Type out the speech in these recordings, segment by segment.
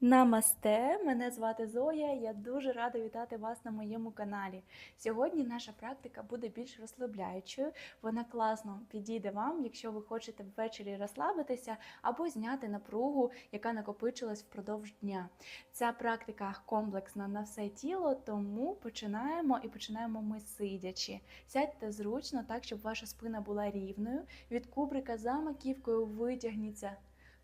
Намасте, мене звати Зоя. Я дуже рада вітати вас на моєму каналі. Сьогодні наша практика буде більш розслабляючою. Вона класно підійде вам, якщо ви хочете ввечері розслабитися або зняти напругу, яка накопичилась впродовж дня. Ця практика комплексна на все тіло, тому починаємо і починаємо ми сидячи. Сядьте зручно, так щоб ваша спина була рівною. Від кубрика за маківкою витягніться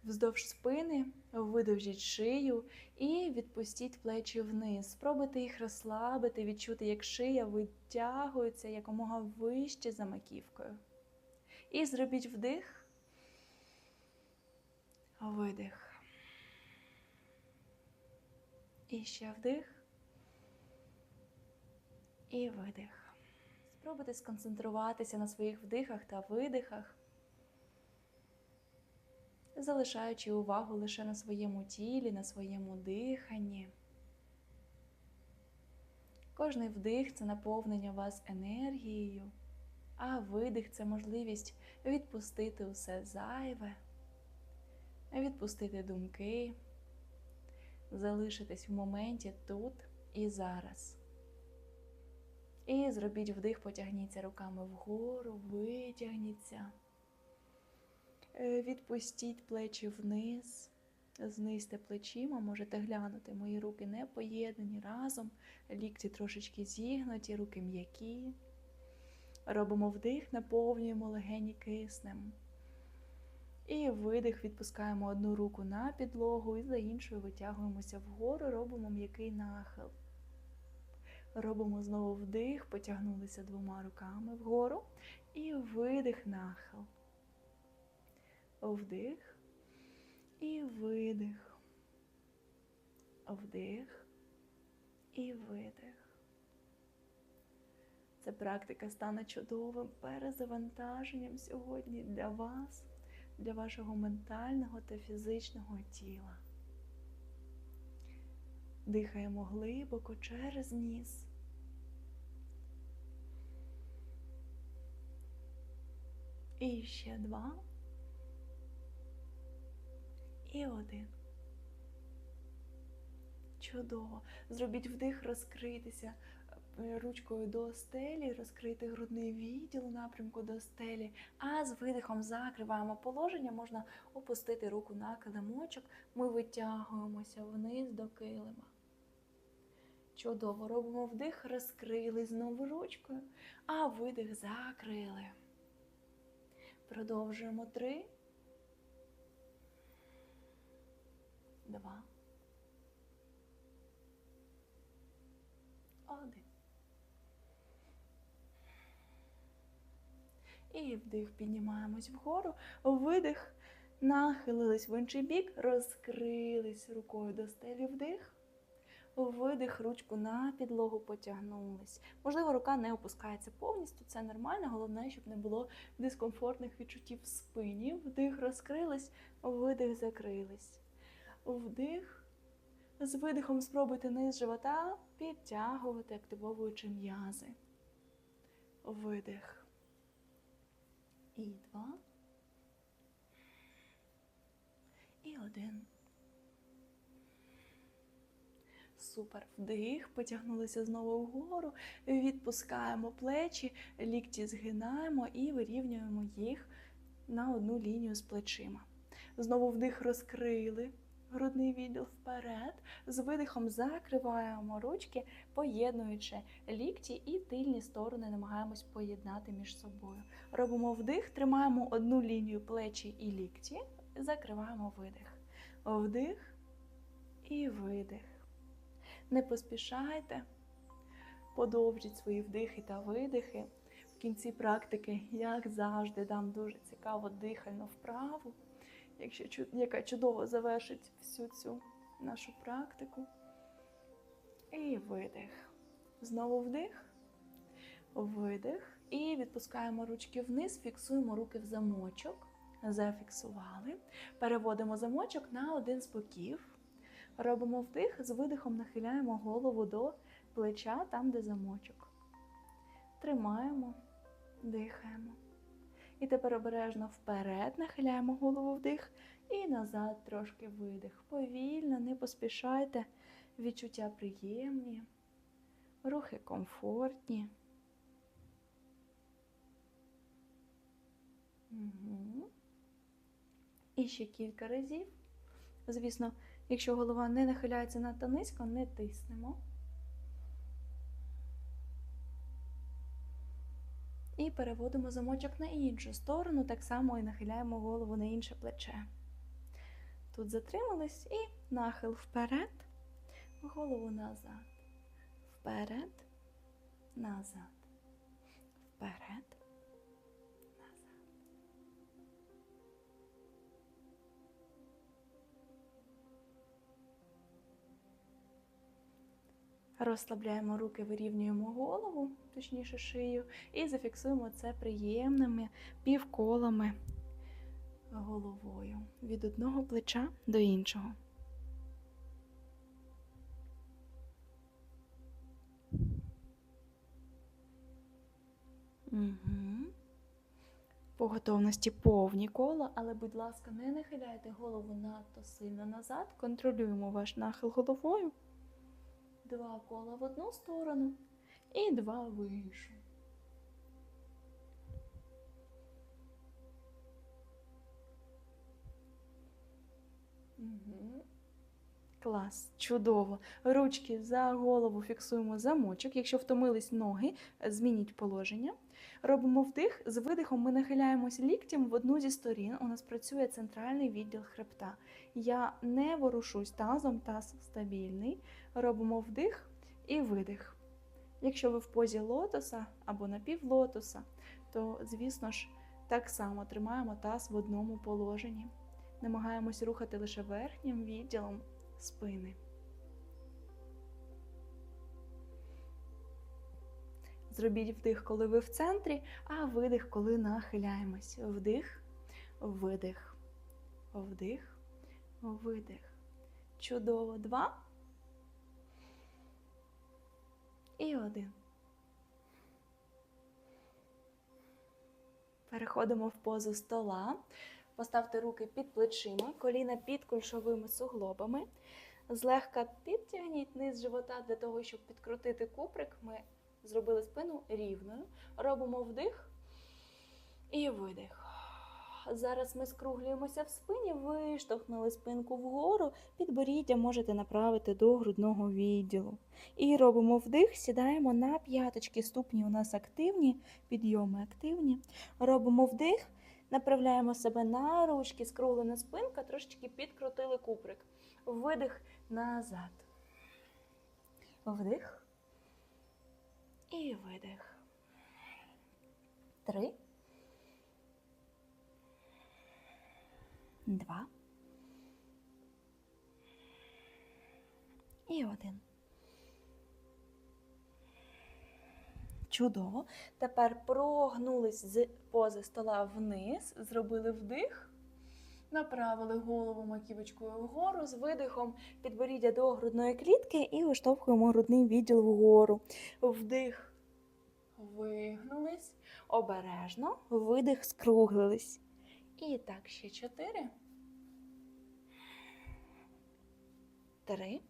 вздовж спини, видовжіть шию і відпустіть плечі вниз. Спробуйте їх розслабити, відчути, як шия витягується якомога вище за маківкою. І зробіть вдих, видих. І ще вдих. І видих. Спробуйте сконцентруватися на своїх вдихах та видихах залишаючи увагу лише на своєму тілі, на своєму диханні. Кожний вдих це наповнення вас енергією, а видих це можливість відпустити усе зайве, відпустити думки, залишитись в моменті тут і зараз. І зробіть вдих, потягніться руками вгору, витягніться. Е, Відпустіть плечі вниз, знизьте плечима, можете глянути. Мої руки не поєднані разом, лікті трошечки зігнуті, руки м'які. Робимо вдих, наповнюємо легені киснем. І видих, відпускаємо одну руку на підлогу і за іншою витягуємося вгору, робимо м'який нахил. Робимо знову вдих, потягнулися двома руками вгору і видих нахил вдих і видих, вдих і видих. Ця практика стане чудовим перезавантаженням сьогодні для вас, для вашого ментального та фізичного тіла. Дихаємо глибоко через ніс. І ще два. І один. Чудово. Зробіть вдих, розкритися е, ручкою до стелі, розкрити грудний відділ напрямку до стелі, а з видихом закриваємо положення, можна опустити руку на килимочок. Ми витягуємося вниз до килима. Чудово. Робимо вдих, розкрили знову ручкою, а видих закрили. Продовжуємо три. Два, один. І вдих, піднімаємось вгору, видих, нахилились в інший бік, розкрились рукою до стелі. Вдих. Видих, ручку на підлогу потягнулись. Можливо, рука не опускається повністю, це нормально, головне, щоб не було дискомфортних відчуттів в спині. Вдих, розкрились, видих, закрились вдих. З видихом спробуйте низ живота підтягувати, активовуючи м'язи. Видих. І два. І один. Супер. Вдих. Потягнулися знову вгору. Відпускаємо плечі, лікті згинаємо і вирівнюємо їх на одну лінію з плечима. Знову вдих розкрили грудний відділ вперед. З видихом закриваємо ручки, поєднуючи лікті і тильні сторони, намагаємось поєднати між собою. Робимо вдих, тримаємо одну лінію плечі і лікті, закриваємо видих. Вдих і видих. Не поспішайте, подовжіть свої вдихи та видихи. В кінці практики, як завжди, дам дуже цікаву дихальну вправу якщо яка чудово завершить всю цю нашу практику. І видих. Знову вдих, видих. І відпускаємо ручки вниз, фіксуємо руки в замочок. Зафіксували. Переводимо замочок на один з боків. Робимо вдих, з видихом нахиляємо голову до плеча, там, де замочок. Тримаємо, дихаємо. І тепер обережно вперед нахиляємо голову вдих І назад трошки видих. Повільно, не поспішайте. Відчуття приємні, рухи комфортні. Угу. І ще кілька разів. Звісно, якщо голова не нахиляється надто низько, не тиснемо. І переводимо замочок на іншу сторону, так само і нахиляємо голову на інше плече. Тут затримались і нахил вперед, голову назад. Вперед, назад. Розслабляємо руки, вирівнюємо голову, точніше шию, і зафіксуємо це приємними півколами головою від одного плеча до іншого. Угу. По готовності повні кола, але, будь ласка, не нахиляйте голову надто сильно назад. Контролюємо ваш нахил головою. Два кола в одну сторону і два в іншу. Клас, чудово. Ручки за голову фіксуємо замочок. Якщо втомились ноги, змініть положення. Робимо вдих. З видихом ми нахиляємось ліктем в одну зі сторін. У нас працює центральний відділ хребта. Я не ворушусь тазом, таз стабільний. Робимо вдих і видих. Якщо ви в позі лотоса або напівлотоса, то, звісно ж, так само тримаємо таз в одному положенні. Намагаємось рухати лише верхнім відділом спини. Зробіть вдих, коли ви в центрі, а видих, коли нахиляємось. Вдих, видих, вдих, видих. Чудово. Два. І один. Переходимо в позу стола. Поставте руки під плечима, коліна під кульшовими суглобами. Злегка підтягніть низ живота для того, щоб підкрутити куприк. Ми зробили спину рівною. Робимо вдих і видих. Зараз ми скруглюємося в спині, виштовхнули спинку вгору, підборіддя можете направити до грудного відділу. І робимо вдих, сідаємо на п'яточки, ступні у нас активні, підйоми активні. Робимо вдих, направляємо себе на ручки, скруглена спинка, трошечки підкрутили куприк. Видих назад. Вдих. І видих. Три. Два. І один. Чудово. Тепер прогнулись з пози стола вниз, зробили вдих. Направили голову маківочкою вгору з видихом підборіддя до грудної клітки і виштовхуємо грудний відділ вгору. Вдих. Вигнулись. Обережно. Видих, скруглились. І так, ще чотири. Три.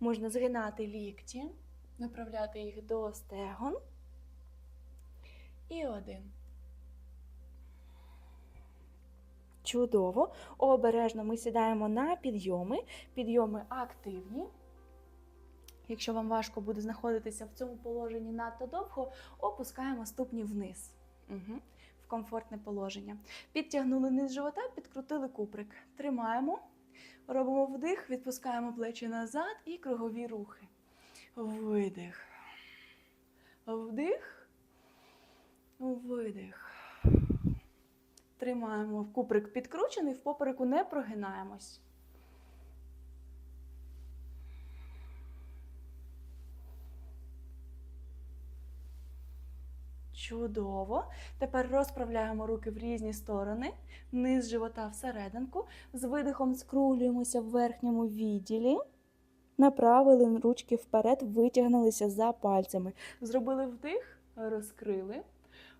Можна згинати лікті, направляти їх до стегон. І один. Чудово. Обережно ми сідаємо на підйоми. Підйоми активні. Якщо вам важко буде знаходитися в цьому положенні надто довго, опускаємо ступні вниз. Угу. Комфортне положення. Підтягнули низ живота, підкрутили куприк. Тримаємо. Робимо вдих, відпускаємо плечі назад і кругові рухи. Видих. Вдих. Видих. Тримаємо куприк підкручений, в попереку не прогинаємось. Чудово. Тепер розправляємо руки в різні сторони, низ живота всерединку. З видихом скрулюємося в верхньому відділі. Направили ручки вперед, витягнулися за пальцями. Зробили вдих, розкрили.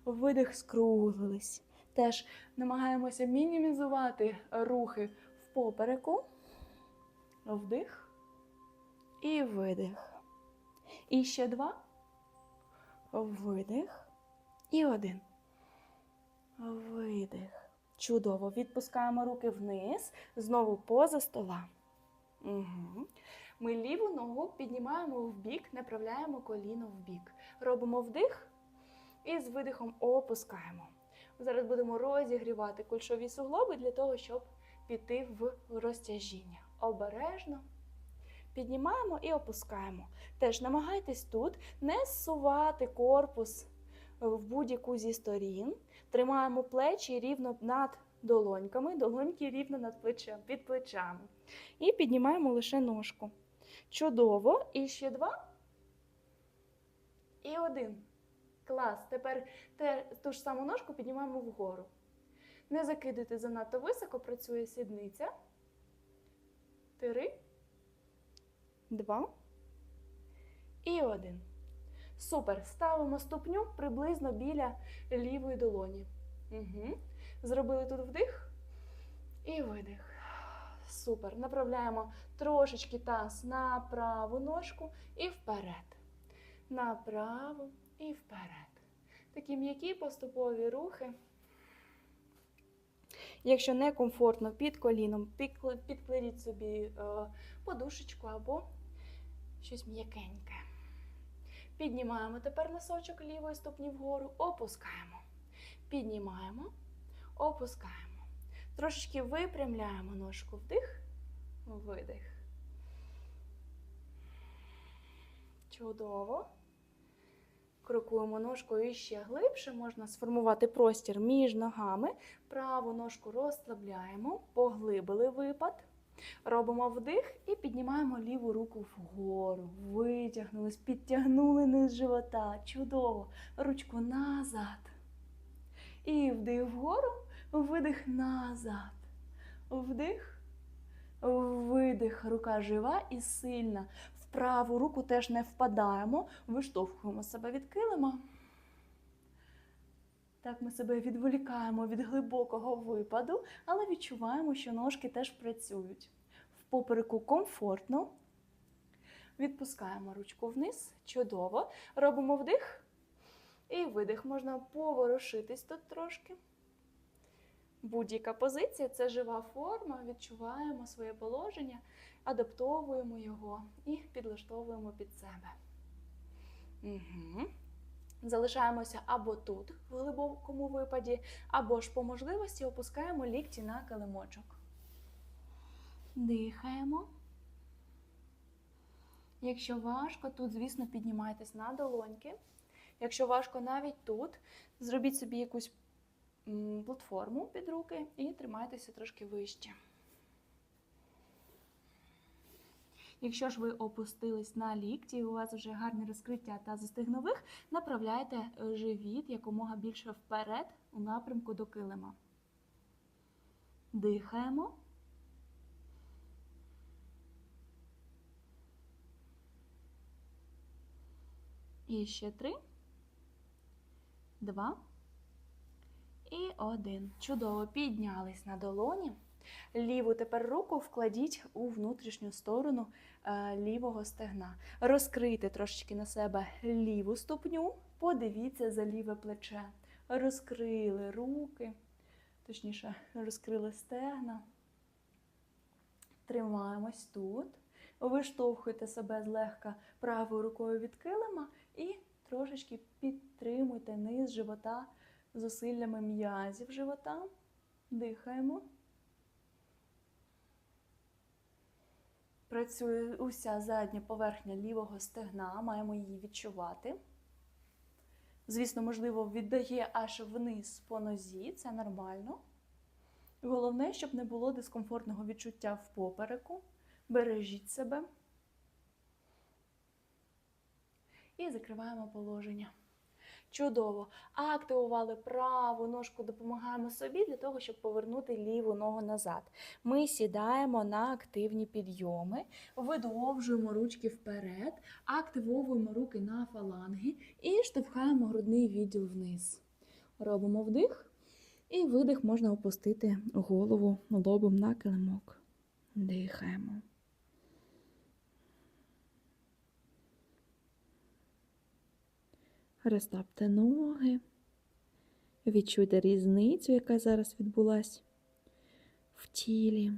Видих, скруглились. Теж намагаємося мінімізувати рухи в попереку. Вдих і видих. І ще два. Видих. І один. Видих. Чудово. Відпускаємо руки вниз. Знову поза стола. Угу. Ми ліву ногу піднімаємо в бік, направляємо коліно в бік. Робимо вдих і з видихом опускаємо. Зараз будемо розігрівати кульшові суглоби для того, щоб піти в розтяжіння. Обережно піднімаємо і опускаємо. Теж намагайтесь тут не зсувати корпус в будь-яку зі сторін. Тримаємо плечі рівно над долоньками, долоньки рівно над плечем, під плечами. І піднімаємо лише ножку. Чудово. І ще два. І один. Клас. Тепер те, ту ж саму ножку піднімаємо вгору. Не закидуйте занадто високо, працює сідниця. Три, два і один. Супер. Ставимо ступню приблизно біля лівої долоні. Угу. Зробили тут вдих і видих. Супер. Направляємо трошечки таз на праву ножку і вперед. На праву і вперед. Такі м'які поступові рухи. Якщо не комфортно під коліном, підкл- підкладіть собі е, подушечку або щось м'якеньке. Піднімаємо тепер носочок лівої ступні вгору, опускаємо. Піднімаємо, опускаємо. Трошечки випрямляємо ножку вдих, видих. Чудово. Крокуємо ножкою ще глибше, можна сформувати простір між ногами. Праву ножку розслабляємо, поглибили випад. Робимо вдих і піднімаємо ліву руку вгору. Витягнулись, підтягнули низ живота. Чудово. Ручку назад. І вдих вгору, видих назад. Вдих, видих. Рука жива і сильна. В праву руку теж не впадаємо, виштовхуємо себе від килима. Так ми себе відволікаємо від глибокого випаду, але відчуваємо, що ножки теж працюють. В попереку комфортно. Відпускаємо ручку вниз. Чудово. Робимо вдих і видих. Можна поворушитись тут трошки. Будь-яка позиція це жива форма, відчуваємо своє положення, адаптовуємо його і підлаштовуємо під себе. Угу. Залишаємося або тут, в глибокому випаді, або ж по можливості опускаємо лікті на килимочок. Дихаємо. Якщо важко, тут, звісно, піднімайтесь на долоньки. Якщо важко навіть тут, зробіть собі якусь платформу під руки і тримайтеся трошки вище. Якщо ж ви опустились на лікті, і у вас вже гарне розкриття тазостегнових, направляйте е, живіт якомога більше вперед у напрямку до килима. Дихаємо. І ще три, два і один. Чудово піднялись на долоні. Ліву тепер руку вкладіть у внутрішню сторону е, лівого стегна. Розкрийте трошечки на себе ліву ступню, подивіться за ліве плече. Розкрили руки, точніше, розкрили стегна. Тримаємось тут. Виштовхуйте себе злегка правою рукою від килима і трошечки підтримуйте низ живота зусиллями м'язів живота. Дихаємо. Працює уся задня поверхня лівого стегна, маємо її відчувати. Звісно, можливо, віддає аж вниз по нозі, це нормально. Головне, щоб не було дискомфортного відчуття в попереку. Бережіть себе. І закриваємо положення. Чудово. Активували праву ножку, допомагаємо собі для того, щоб повернути ліву ногу назад. Ми сідаємо на активні підйоми, видовжуємо ручки вперед, активовуємо руки на фаланги і штовхаємо грудний відділ вниз. Робимо вдих І видих можна опустити голову лобом на килимок. Дихаємо. Розслабте ноги. Відчуйте різницю, яка зараз відбулась в тілі.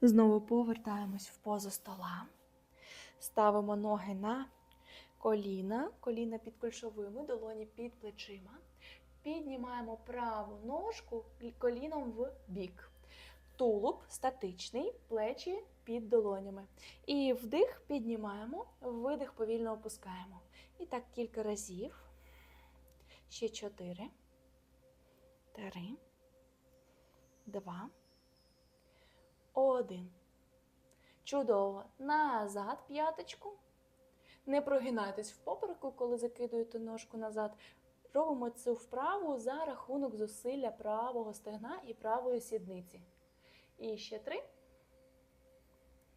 Знову повертаємось в позу стола. Ставимо ноги на коліна, коліна під кульшовими, долоні під плечима. Піднімаємо праву ножку коліном в бік. Тулуб статичний, плечі під долонями. І вдих піднімаємо, видих повільно опускаємо. І так кілька разів. Ще чотири. Три. Два. Один. Чудово. Назад п'яточку. Не прогинайтесь в попереку, коли закидуєте ножку назад. Робимо цю вправу за рахунок зусилля правого стегна і правої сідниці. І ще три.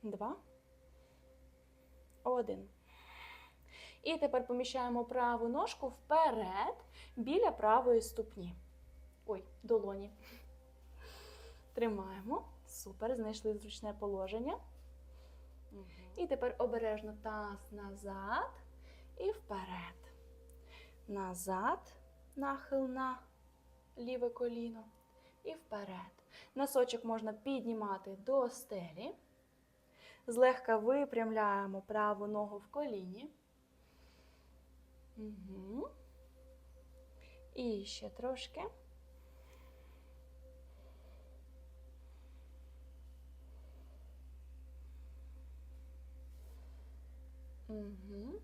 Два. Один. І тепер поміщаємо праву ножку вперед біля правої ступні. Ой, долоні. Тримаємо. Супер, знайшли зручне положення. І тепер обережно таз назад і вперед. Назад, нахил на ліве коліно. І вперед. Носочок можна піднімати до стелі. Злегка випрямляємо праву ногу в коліні. Угу. І ще трошки. Угу.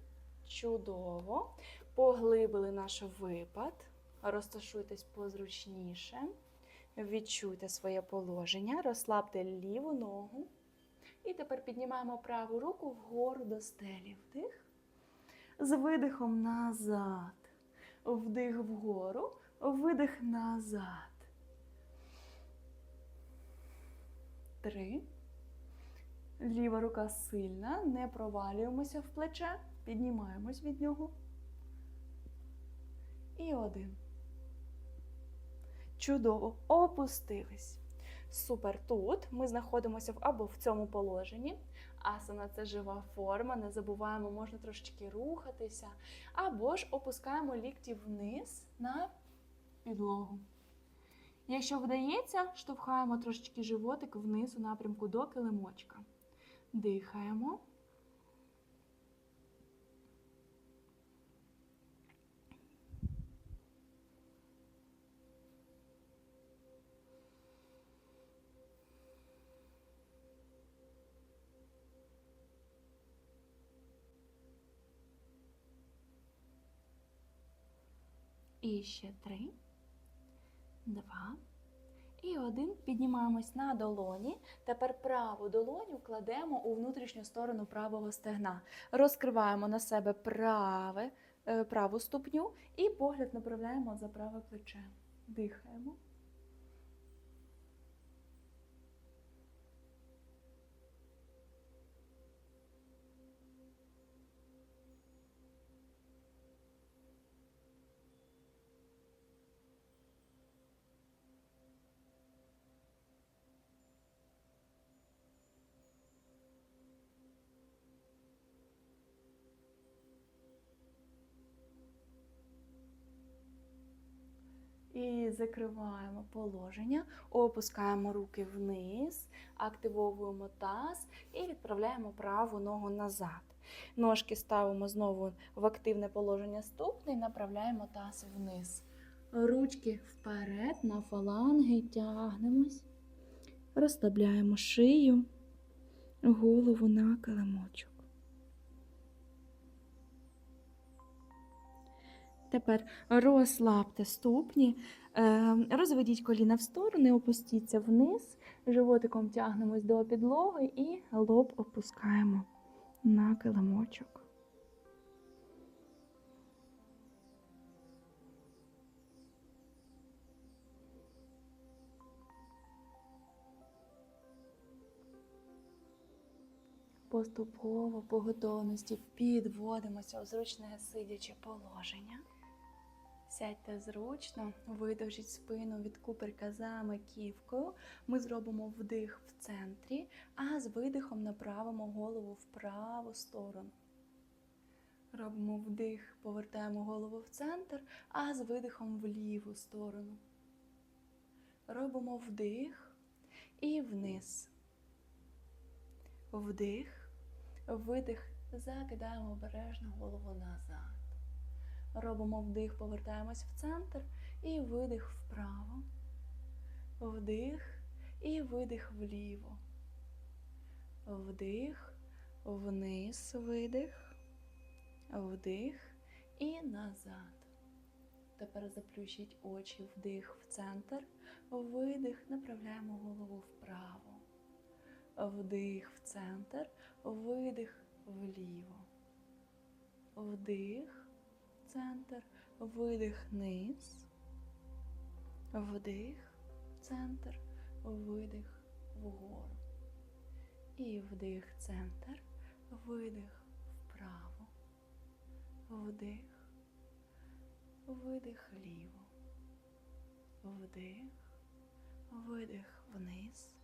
Чудово. Поглибили наш випад. Розташуйтесь позручніше. Відчуйте своє положення, розслабте ліву ногу. І тепер піднімаємо праву руку вгору до стелі. Вдих. З видихом назад. Вдих вгору, видих назад. Три. Ліва рука сильна, не провалюємося в плече, піднімаємось від нього. І один. Чудово, опустились. Супер. Тут ми знаходимося в або в цьому положенні. Асана це жива форма, не забуваємо, можна трошечки рухатися. Або ж опускаємо лікті вниз на підлогу. Якщо вдається, штовхаємо трошечки животик вниз у напрямку до килимочка. Дихаємо. І ще три, два. І один. Піднімаємось на долоні. Тепер праву долоню кладемо у внутрішню сторону правого стегна. Розкриваємо на себе праве, е, праву ступню і погляд направляємо за праве плече. Дихаємо. І закриваємо положення, опускаємо руки вниз, активовуємо таз і відправляємо праву ногу назад. Ножки ставимо знову в активне положення ступни і направляємо таз вниз. Ручки вперед на фаланги тягнемось, розслабляємо шию, голову на килимочок. Тепер розслабте ступні, е, розведіть коліна в сторони, опустіться вниз, животиком тягнемось до підлоги і лоб опускаємо на килимочок. Поступово по готовності підводимося у зручне сидяче положення. Сядьте зручно, видовжіть спину від куприка за маківкою. Ми зробимо вдих в центрі, а з видихом направимо голову в праву сторону. Робимо вдих, повертаємо голову в центр, а з видихом в ліву сторону. Робимо вдих і вниз. Вдих, видих, закидаємо обережно голову назад. Робимо вдих, повертаємось в центр і видих вправо. Вдих і видих вліво. Вдих, вниз, видих, вдих і назад. Тепер заплющіть очі, вдих в центр, видих, направляємо голову вправо. Вдих в центр, видих вліво. Вдих, центр, видих низ. Вдих, центр, видих вгору. І вдих, центр, видих вправо. Вдих, видих ліво. Вдих, видих вниз.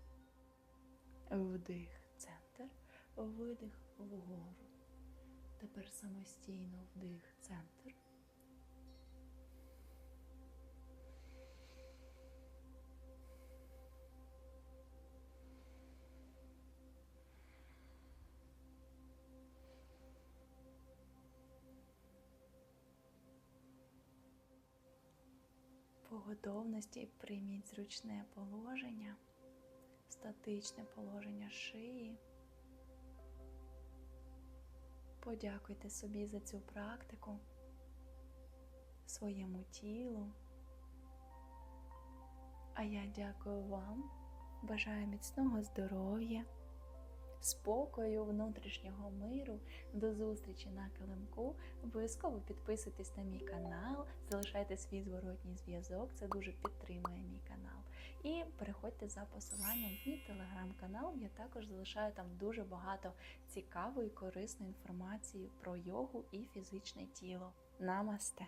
Вдих, центр, видих вгору. Тепер самостійно вдих, центр. По готовності прийміть зручне положення, статичне положення шиї. Подякуйте собі за цю практику, своєму тілу. А я дякую вам, бажаю міцного здоров'я, спокою, внутрішнього миру. До зустрічі на килимку. Обов'язково підписуйтесь на мій канал, залишайте свій зворотній зв'язок, це дуже підтримує мій канал. І переходьте за посиланням в мій телеграм-канал. Я також залишаю там дуже багато цікавої, корисної інформації про йогу і фізичне тіло. Намасте!